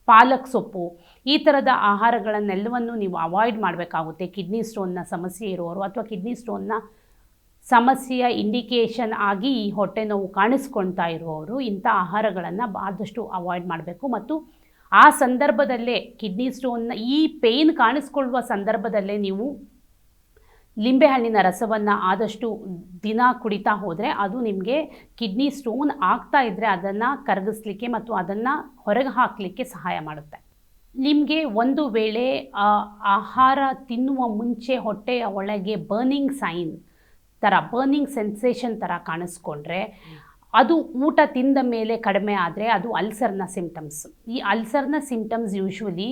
ಪಾಲಕ್ ಸೊಪ್ಪು ಈ ಥರದ ಆಹಾರಗಳನ್ನೆಲ್ಲವನ್ನು ನೀವು ಅವಾಯ್ಡ್ ಮಾಡಬೇಕಾಗುತ್ತೆ. ಕಿಡ್ನಿ ಸ್ಟೋನ್ನ ಸಮಸ್ಯೆ ಇರೋರು ಅಥವಾ ಕಿಡ್ನಿ ಸ್ಟೋನ್ನ ಸಮಸ್ಯೆಯ ಇಂಡಿಕೇಶನ್ ಆಗಿ ಈ ಹೊಟ್ಟೆ ನೋವು ಕಾಣಿಸ್ಕೊಳ್ತಾ ಇರುವವರು ಇಂಥ ಆಹಾರಗಳನ್ನು ಆದಷ್ಟು ಅವಾಯ್ಡ್ ಮಾಡಬೇಕು. ಮತ್ತು ಆ ಸಂದರ್ಭದಲ್ಲೇ ಕಿಡ್ನಿ ಸ್ಟೋನ್ನ ಈ ಪೇಯ್ನ್ ಕಾಣಿಸ್ಕೊಳ್ಳುವ ಸಂದರ್ಭದಲ್ಲೇ ನೀವು ಲಿಂಬೆಹಣ್ಣಿನ ರಸವನ್ನು ಆದಷ್ಟು ದಿನ ಕುಡಿತಾ ಹೋದರೆ ಅದು ನಿಮಗೆ ಕಿಡ್ನಿ ಸ್ಟೋನ್ ಆಗ್ತಾ ಇದ್ದರೆ ಅದನ್ನು ಕರಗಿಸ್ಲಿಕ್ಕೆ ಮತ್ತು ಅದನ್ನು ಹೊರಗೆ ಹಾಕಲಿಕ್ಕೆ ಸಹಾಯ ಮಾಡುತ್ತೆ. ನಿಮಗೆ ಒಂದು ವೇಳೆ ಆಹಾರ ತಿನ್ನುವ ಮುಂಚೆ ಹೊಟ್ಟೆಯ ಒಳಗೆ ಬರ್ನಿಂಗ್ ಸೈನ್ ಥರ ಬರ್ನಿಂಗ್ ಸೆನ್ಸೇಷನ್ ಥರ ಕಾಣಿಸ್ಕೊಂಡ್ರೆ ಅದು ಊಟ ತಿಂದ ಮೇಲೆ ಕಡಿಮೆ ಆದರೆ ಅದು ಅಲ್ಸರ್ನ ಸಿಂಪ್ಟಮ್ಸ್ ಈ ಅಲ್ಸರ್ನ ಸಿಂಪ್ಟಮ್ಸ್ ಯೂಶ್ವಲಿ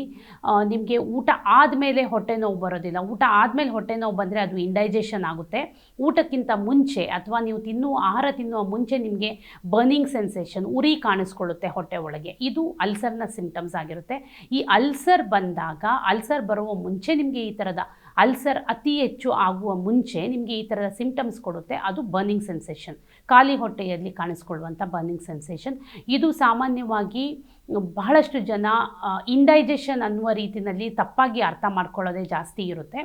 ನಿಮಗೆ ಊಟ ಆದಮೇಲೆ ಹೊಟ್ಟೆ ನೋವು ಬರೋದಿಲ್ಲ. ಊಟ ಆದಮೇಲೆ ಹೊಟ್ಟೆ ನೋವು ಬಂದರೆ ಅದು ಇಂಡೈಜೆಷನ್ ಆಗುತ್ತೆ. ಊಟಕ್ಕಿಂತ ಮುಂಚೆ ಅಥವಾ ನೀವು ತಿನ್ನುವ, ಆಹಾರ ತಿನ್ನುವ ಮುಂಚೆ ನಿಮಗೆ ಬರ್ನಿಂಗ್ ಸೆನ್ಸೇಷನ್ ಉರಿ ಕಾಣಿಸ್ಕೊಳ್ಳುತ್ತೆ ಹೊಟ್ಟೆ ಒಳಗೆ. ಇದು ಅಲ್ಸರ್ನ ಸಿಂಪ್ಟಮ್ಸ್ ಆಗಿರುತ್ತೆ. ಈ ಅಲ್ಸರ್ ಬಂದಾಗ, ಅಲ್ಸರ್ ಬರುವ ಮುಂಚೆ ನಿಮಗೆ ಈ ಥರದ ಅಲ್ಸರ್ ಅತಿ ಹೆಚ್ಚು ಆಗುವ ಮುಂಚೆ ನಿಮಗೆ ಈ ಥರದ ಸಿಂಪ್ಟಮ್ಸ್ ಕೊಡುತ್ತೆ. ಅದು ಬರ್ನಿಂಗ್ ಸೆನ್ಸೇಷನ್ ಖಾಲಿ ಹೊಟ್ಟೆಯಲ್ಲಿ ಕಾಣಿಸ್ಕೊಳ್ಳುವಂಥ ಬರ್ನಿಂಗ್ ಸೆನ್ಸೇಷನ್ ಇದು ಸಾಮಾನ್ಯವಾಗಿ ಬಹಳಷ್ಟು ಜನ ಇಂಡೈಜೆಷನ್ ಅನ್ನುವ ರೀತಿಯಲ್ಲಿ ತಪ್ಪಾಗಿ ಅರ್ಥ ಮಾಡ್ಕೊಳ್ಳೋದೇ ಜಾಸ್ತಿ ಇರುತ್ತೆ.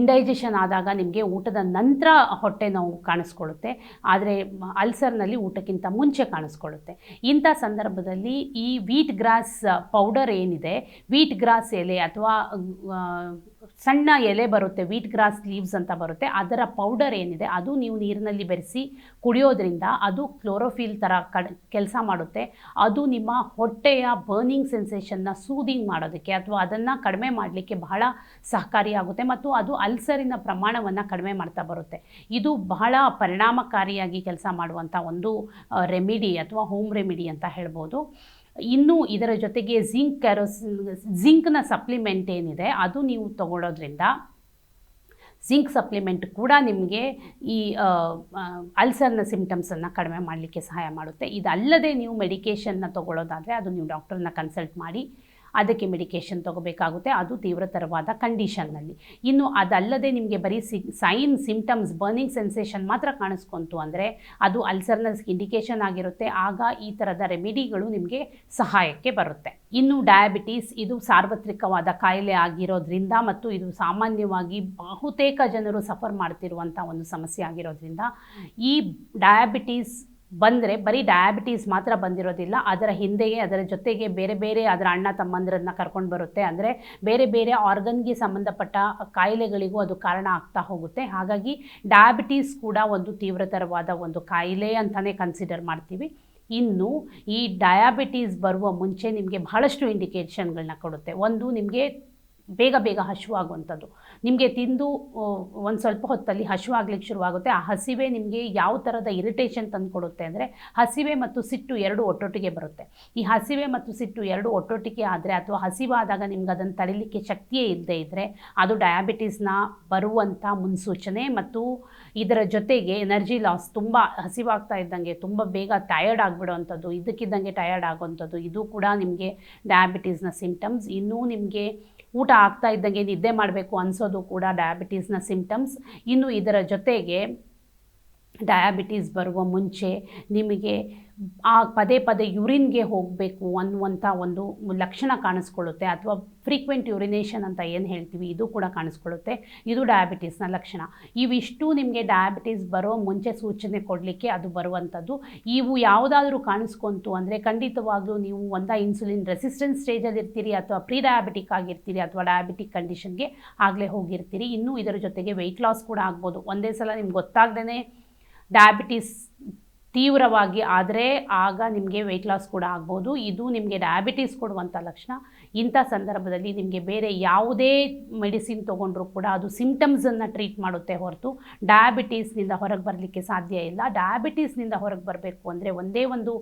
ಇಂಡೈಜೆಷನ್ ಆದಾಗ ನಿಮಗೆ ಊಟದ ನಂತರ ಹೊಟ್ಟೆ ನೋವು ಕಾಣಿಸ್ಕೊಳ್ಳುತ್ತೆ. ಆದರೆ ಅಲ್ಸರ್ನಲ್ಲಿ ಊಟಕ್ಕಿಂತ ಮುಂಚೆ ಕಾಣಿಸ್ಕೊಳ್ಳುತ್ತೆ. ಇಂಥ ಸಂದರ್ಭದಲ್ಲಿ ಈ ವೀಟ್ ಗ್ರಾಸ್ ಪೌಡರ್ ಏನಿದೆ ವೀಟ್ ಗ್ರಾಸ್ ಎಲೆ ಅಥವಾ ಸಣ್ಣ ಎಲೆ ಬರುತ್ತೆ ವೀಟ್ ಗ್ರಾಸ್ ಲೀವ್ಸ್ ಅಂತ ಬರುತ್ತೆ. ಅದರ ಪೌಡರ್ ಏನಿದೆ, ಅದು ನೀವು ನೀರಿನಲ್ಲಿ ಬೆರೆಸಿ ಕುಡಿಯೋದ್ರಿಂದ ಅದು ಕ್ಲೋರೋಫಿಲ್ ಥರ ಕಡ್, ಕೆಲಸ ಮಾಡುತ್ತೆ. ಅದು ನಿಮ್ಮ ಹೊಟ್ಟೆಯ ಬರ್ನಿಂಗ್ ಸೆನ್ಸೇಷನ್ನ ಸೂದಿಂಗ್ ಮಾಡೋದಕ್ಕೆ ಅಥವಾ ಅದನ್ನು ಕಡಿಮೆ ಮಾಡಲಿಕ್ಕೆ ಬಹಳ ಸಹಕಾರಿಯಾಗುತ್ತೆ ಮತ್ತು ಅದು ಅಲ್ಸರಿನ ಪ್ರಮಾಣವನ್ನು ಕಡಿಮೆ ಮಾಡ್ತಾ ಬರುತ್ತೆ. ಇದು ಬಹಳ ಪರಿಣಾಮಕಾರಿಯಾಗಿ ಕೆಲಸ ಮಾಡುವಂಥ ಒಂದು ರೆಮಿಡಿ ಅಥವಾ ಹೋಮ್ ರೆಮಿಡಿ ಅಂತ ಹೇಳ್ಬೋದು. ಇನ್ನು ಇದರ ಜೊತೆಗೆ ಜಿಂಕ್ ಕ್ಯಾರೋಸ್ ಜಿಂಕ್ನ ಸಪ್ಲಿಮೆಂಟ್ ಏನಿದೆ, ಅದು ನೀವು ತಗೊಳ್ಳೋದ್ರಿಂದ ಜಿಂಕ್ ಸಪ್ಲಿಮೆಂಟ್ ಕೂಡ ನಿಮಗೆ ಈ ಅಲ್ಸರ್ನ ಸಿಂಪ್ಟಮ್ಸನ್ನು ಕಡಿಮೆ ಮಾಡಲಿಕ್ಕೆ ಸಹಾಯ ಮಾಡುತ್ತೆ. ಇದಲ್ಲದೆ ನೀವು ಮೆಡಿಕೇಷನ್ನ ತಗೊಳ್ಳೋದಾದರೆ ಅದು ನೀವು ಡಾಕ್ಟರ್ನ ಕನ್ಸಲ್ಟ್ ಮಾಡಿ ಅದಕ್ಕೆ ಮೆಡಿಕೇಷನ್ ತಗೋಬೇಕಾಗುತ್ತೆ. ಅದು ತೀವ್ರತರವಾದ ಕಂಡೀಷನ್ನಲ್ಲಿ ಇನ್ನು ಅದಲ್ಲದೆ ನಿಮಗೆ ಬರೀ C sign symptoms burning sensation ಮಾತ್ರ ಕಾಣಿಸ್ಕೊಂತು ಅಂದರೆ ಅದು ಅಲ್ಸರ್ನಸ್ ಇಂಡಿಕೇಷನ್ ಆಗಿರುತ್ತೆ. ಆಗ ಈ ಥರದ ರೆಮಿಡಿಗಳು ನಿಮಗೆ ಸಹಾಯಕ್ಕೆ ಬರುತ್ತೆ. ಇನ್ನು ಡಯಾಬಿಟೀಸ್ ಇದು ಸಾರ್ವತ್ರಿಕವಾದ ಕಾಯಿಲೆ ಆಗಿರೋದ್ರಿಂದ ಮತ್ತು ಇದು ಸಾಮಾನ್ಯವಾಗಿ ಬಹುತೇಕ ಜನರು ಸಫರ್ ಮಾಡ್ತಿರುವಂಥ ಒಂದು ಸಮಸ್ಯೆ ಆಗಿರೋದ್ರಿಂದ ಈ ಡಯಾಬಿಟೀಸ್ ಬಂದರೆ ಬರೀ ಡಯಾಬಿಟೀಸ್ ಮಾತ್ರ ಬಂದಿರೋದಿಲ್ಲ, ಅದರ ಹಿಂದೆಯೇ, ಅದರ ಜೊತೆಗೆ ಬೇರೆ ಬೇರೆ ಅದರ ಅಣ್ಣ ತಮ್ಮಂದಿರನ್ನ ಕರ್ಕೊಂಡು ಬರುತ್ತೆ. ಅಂದರೆ ಬೇರೆ ಬೇರೆ ಆರ್ಗನ್ಗೆ ಸಂಬಂಧಪಟ್ಟ ಕಾಯಿಲೆಗಳಿಗೂ ಅದು ಕಾರಣ ಆಗ್ತಾ ಹೋಗುತ್ತೆ. ಹಾಗಾಗಿ ಡಯಾಬಿಟೀಸ್ ಕೂಡ ಒಂದು ತೀವ್ರತರವಾದ ಒಂದು ಕಾಯಿಲೆ ಅಂತಲೇ ಕನ್ಸಿಡರ್ ಮಾಡ್ತೀವಿ. ಇನ್ನು ಈ ಡಯಾಬಿಟೀಸ್ ಬರುವ ಮುಂಚೆ ನಿಮಗೆ ಬಹಳಷ್ಟು ಇಂಡಿಕೇಷನ್ಗಳನ್ನ ಕೊಡುತ್ತೆ. ಒಂದು ನಿಮಗೆ ಬೇಗ ಬೇಗ ಹಸಿವಾಗುವಂಥದ್ದು ನಿಮಗೆ ತಿಂದು ಒಂದು ಸ್ವಲ್ಪ ಹೊತ್ತಲ್ಲಿ ಹಸಿವಾಗ್ಲಿಕ್ಕೆ ಶುರುವಾಗುತ್ತೆ. ಆ ಹಸಿವೆ ನಿಮಗೆ ಯಾವ ಥರದ ಇರಿಟೇಷನ್ ತಂದು ಕೊಡುತ್ತೆ ಅಂದರೆ, ಹಸಿವೆ ಮತ್ತು ಸಿಟ್ಟು ಎರಡು ಒಟ್ಟೊಟ್ಟಿಗೆ ಬರುತ್ತೆ. ಈ ಹಸಿವೆ ಮತ್ತು ಸಿಟ್ಟು ಎರಡು ಒಟ್ಟೊಟ್ಟಿಗೆ ಆದರೆ ಅಥವಾ ಹಸಿವಾದಾಗ ನಿಮ್ಗೆ ಅದನ್ನು ತಡಿಲಿಕ್ಕೆ ಶಕ್ತಿಯೇ ಇಲ್ಲದೆ ಇದ್ದರೆ ಅದು ಡಯಾಬಿಟೀಸ್ನ ಬರುವಂಥ ಮುನ್ಸೂಚನೆ ಮತ್ತು ಇದರ ಜೊತೆಗೆ ಎನರ್ಜಿ ಲಾಸ್ ತುಂಬ ಹಸಿವಾಗ್ತಾ ಇದ್ದಂಗೆ, ತುಂಬ ಬೇಗ ಟಯರ್ಡ್ ಆಗಿಬಿಡೋವಂಥದ್ದು, ಇದಕ್ಕಿದ್ದಂಗೆ ಟಯರ್ಡ್ ಆಗೋವಂಥದ್ದು, ಇದು ಕೂಡ ನಿಮಗೆ ಡಯಾಬಿಟೀಸ್ನ ಸಿಂಪ್ಟಮ್ಸ್ ಇನ್ನೂ ನಿಮಗೆ ಊಟ ಆಗ್ತಾ ಇದ್ದಂಗೆ ನಿದ್ದೆ ಮಾಡಬೇಕು ಅನಿಸೋದು ಕೂಡ ಡಯಾಬಿಟೀಸ್ನ ಸಿಂಪ್ಟಮ್ಸ್ ಇನ್ನು ಇದರ ಜೊತೆಗೆ ಡಯಾಬಿಟೀಸ್ ಬರುವ ಮುಂಚೆ ನಿಮಗೆ ಆ ಪದೇ ಪದೇ ಯುರಿನ್ಗೆ ಹೋಗಬೇಕು ಅನ್ನುವಂಥ ಒಂದು ಲಕ್ಷಣ ಕಾಣಿಸ್ಕೊಳ್ಳುತ್ತೆ ಅಥವಾ ಫ್ರೀಕ್ವೆಂಟ್ ಯುರಿನೇಷನ್ ಅಂತ ಏನು ಹೇಳ್ತೀವಿ, ಇದು ಕೂಡ ಕಾಣಿಸ್ಕೊಳ್ಳುತ್ತೆ. ಇದು ಡಯಾಬಿಟೀಸ್ನ ಲಕ್ಷಣ. ಇವಿಷ್ಟು ನಿಮಗೆ ಡಯಾಬಿಟೀಸ್ ಬರೋ ಮುಂಚೆ ಸೂಚನೆ ಕೊಡಲಿಕ್ಕೆ ಅದು ಬರುವಂಥದ್ದು. ಇವು ಯಾವುದಾದ್ರೂ ಕಾಣಿಸ್ಕೊಂತು ಅಂದರೆ ಖಂಡಿತವಾಗ್ಲೂ ನೀವು ಒಂದ ಇನ್ಸುಲಿನ್ ರೆಸಿಸ್ಟೆನ್ಸ್ ಸ್ಟೇಜಲ್ಲಿ ಇರ್ತೀರಿ ಅಥವಾ ಪ್ರೀ ಡಯಾಬಿಟಿಕ್ ಆಗಿರ್ತೀರಿ ಅಥವಾ ಡಯಾಬಿಟಿಕ್ ಕಂಡೀಷನ್ಗೆ ಆಗಲೇ ಹೋಗಿರ್ತೀರಿ. ಇನ್ನೂ ಇದರ ಜೊತೆಗೆ ವೆಯ್ಟ್ ಲಾಸ್ ಕೂಡ ಆಗ್ಬೋದು. ಒಂದೇ ಸಲ ನಿಮ್ಗೆ ಗೊತ್ತಾಗ್ದೇ ಡಯಾಬಿಟೀಸ್ ತೀವ್ರವಾಗಿ ಆದರೆ ಆಗ ನಿಮಗೆ ವೆಯ್ಟ್ ಲಾಸ್ ಕೂಡ ಆಗ್ಬೋದು. ಇದು ನಿಮಗೆ ಡಯಾಬಿಟೀಸ್ ಕೊಡುವಂಥ ಲಕ್ಷಣ. ಇಂಥ ಸಂದರ್ಭದಲ್ಲಿ ನಿಮಗೆ ಬೇರೆ ಯಾವುದೇ ಮೆಡಿಸಿನ್ ತೊಗೊಂಡ್ರೂ ಕೂಡ ಅದು ಸಿಂಪ್ಟಮ್ಸನ್ನು ಟ್ರೀಟ್ ಮಾಡುತ್ತೆ ಹೊರತು ಡಯಾಬಿಟೀಸ್ನಿಂದ ಹೊರಗೆ ಬರಲಿಕ್ಕೆ ಸಾಧ್ಯ ಇಲ್ಲ. ಡಯಾಬಿಟೀಸ್ನಿಂದ ಹೊರಗೆ ಬರಬೇಕು ಅಂದರೆ ಒಂದೇ ಒಂದು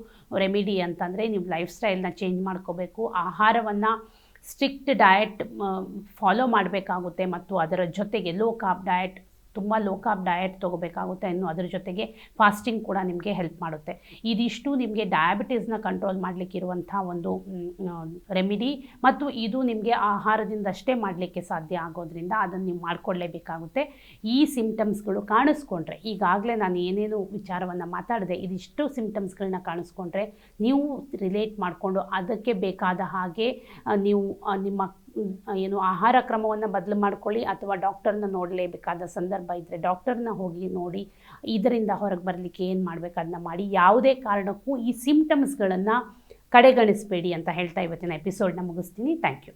ರೆಮಿಡಿ ಅಂತಂದರೆ ನೀವು ಲೈಫ್ ಸ್ಟೈಲ್ನ ಚೇಂಜ್ ಮಾಡ್ಕೋಬೇಕು. ಆಹಾರವನ್ನು ಸ್ಟ್ರಿಕ್ಟ್ ಡಯಟ್ ಫಾಲೋ ಮಾಡಬೇಕಾಗುತ್ತೆ ಮತ್ತು ಅದರ ಜೊತೆಗೆ ಲೋ ಕಾರ್ಬ್ ಡಯಟ್ ತುಂಬ ಲೋ ಕಾರ್ಬ್ ಡಯಟ್ ತೊಗೋಬೇಕಾಗುತ್ತೆ ಇನ್ನು ಅದರ ಜೊತೆಗೆ ಫಾಸ್ಟಿಂಗ್ ಕೂಡ ನಿಮಗೆ ಹೆಲ್ಪ್ ಮಾಡುತ್ತೆ. ಇದಿಷ್ಟು ನಿಮಗೆ ಡಯಾಬಿಟೀಸ್ನ ಕಂಟ್ರೋಲ್ ಮಾಡಲಿಕ್ಕಿರುವಂಥ ಒಂದು ರೆಮಿಡಿ ಮತ್ತು ಇದು ನಿಮಗೆ ಆಹಾರದಿಂದಷ್ಟೇ ಮಾಡಲಿಕ್ಕೆ ಸಾಧ್ಯ ಆಗೋದ್ರಿಂದ ಅದನ್ನು ನೀವು ಮಾಡಿಕೊಳ್ಳೇಬೇಕಾಗುತ್ತೆ ಈ ಸಿಂಪ್ಟಮ್ಸ್ಗಳು ಕಾಣಿಸ್ಕೊಂಡ್ರೆ, ಈಗಾಗಲೇ ನಾನು ಏನೇನು ವಿಚಾರವನ್ನು ಮಾತಾಡಿದೆ, ಇದಿಷ್ಟು ಸಿಂಪ್ಟಮ್ಸ್ಗಳನ್ನ ಕಾಣಿಸ್ಕೊಂಡ್ರೆ ನೀವು ರಿಲೇಟ್ ಮಾಡಿಕೊಂಡು ಅದಕ್ಕೆ ಬೇಕಾದ ಹಾಗೆ ನೀವು ನಿಮ್ಮ ಏನು ಆಹಾರ ಕ್ರಮವನ್ನು ಬದಲು ಮಾಡ್ಕೊಳ್ಳಿ ಅಥವಾ ಡಾಕ್ಟರ್ನ ನೋಡಲೇಬೇಕಾದ ಸಂದರ್ಭ ಇದ್ದರೆ ಡಾಕ್ಟರ್ನ ಹೋಗಿ ನೋಡಿ ಇದರಿಂದ ಹೊರಗೆ ಬರಲಿಕ್ಕೆ ಏನು ಮಾಡಬೇಕು ಅದನ್ನ ಮಾಡಿ ಯಾವುದೇ ಕಾರಣಕ್ಕೂ ಈ ಸಿಂಪ್ಟಮ್ಸ್ಗಳನ್ನು ಕಡೆಗಣಿಸಬೇಡಿ ಅಂತ ಹೇಳ್ತಾ ಇವತ್ತಿನ ಎಪಿಸೋಡ್ನ ಮುಗಿಸ್ತೀನಿ. Thank you